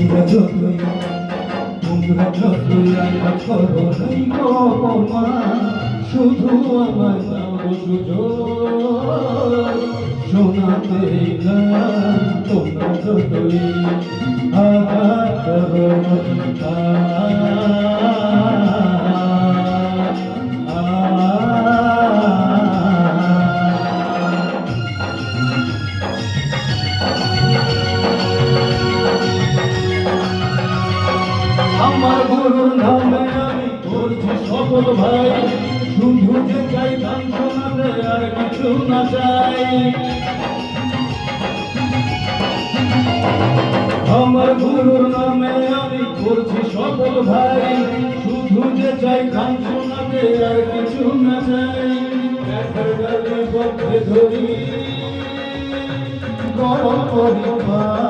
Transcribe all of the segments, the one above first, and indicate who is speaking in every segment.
Speaker 1: তোমরা যতই তোমরা যতই নাই গো মা শুধু আমার শোনাতে তোমরা নামে আমি সকল ভাই। শুধু যে চাই গান আর কিছু না চাই। আমার গুরুর নামে আমি করছি সকল ভাই। শুধু যে চাই গান শোনাতে আর কিছু না চাই। ধরি। গরম পরিবার।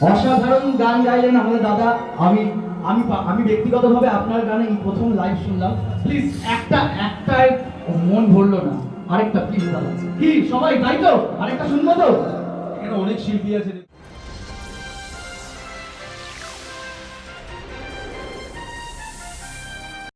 Speaker 2: অসাধারণ গান গাইলেন আমাদের দাদা। আমি আমি আমি ব্যক্তিগতভাবে আপনার গানে প্রথম লাইভ শুনলাম। প্লিজ একটা, একটাই মন ভরলো না। আরেকটা প্লিজ দাদা। কি, সবাই, তাই তো? আরেকটা শুনব তো?
Speaker 1: এখানে অনেক শিল্পী আছে।